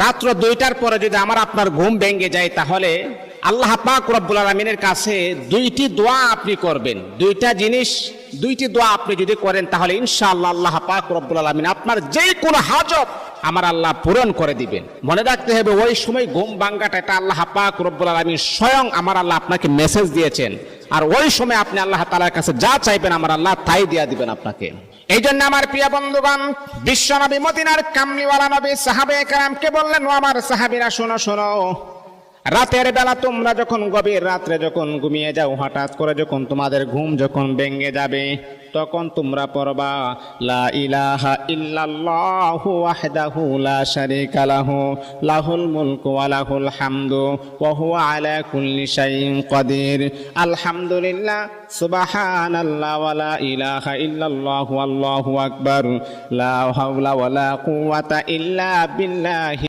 রাত্র দুইটার পরে যদি আমার আপনার ঘুম ভেঙে যায়, তাহলে আল্লাহ পাক রব্বুল আলমিনের কাছে দুইটি দোয়া আপনি করবেন। দুইটা জিনিস, দুইটি দোয়া আপনি যদি করেন, তাহলে ইনশাআল্লাহ আল্লাহ পাক রব্বুল আলমিন আপনার যে কোনো হাজত আমার আল্লাহ পূরণ করে দিবেন। মনে রাখতে হবে, ওই সময় ঘুম ভাঙ্গাটা এটা আল্লাহ পাক রব্বুল আলমিন স্বয়ং আমার আল্লাহ আপনাকে মেসেজ দিয়েছেন। আর ওই সময় আপনি আল্লাহ তালার কাছে যা চাইবেন আমার আল্লাহ তাই দিয়া দিবেন আপনাকে। এই জন্য আমার প্রিয় বন্ধুগণ বিশ্ব নবী মদিনার কামলিওয়ালা নবী, সাহাবে কালামকে বললেন আমার সাহাবিরা, শোনো শোনো। রাতের বেলা তোমরা যখন গভীর রাত্রে যখন ঘুমিয়ে যাও, হঠাৎ করে যখন তোমাদের ঘুম যখন ভেঙে যাবে তখন তোমরা পড়বা, লা ইলাহা ইল্লাল্লাহু ওয়াহদাহু লা শারীকা লাহু, লাহুল মুলকু ওয়া লাহুল হামদু, ওয়া হুয়া আলা কুল্লি শাইইন কাদির। আলহামদুলিল্লাহ, সুবহানাল্লাহ ওয়া লা ইলাহা ইল্লাল্লাহু, আল্লাহু আকবার। লা হাওলা ওয়া লা কুওয়াতা ইল্লা বিল্লাহি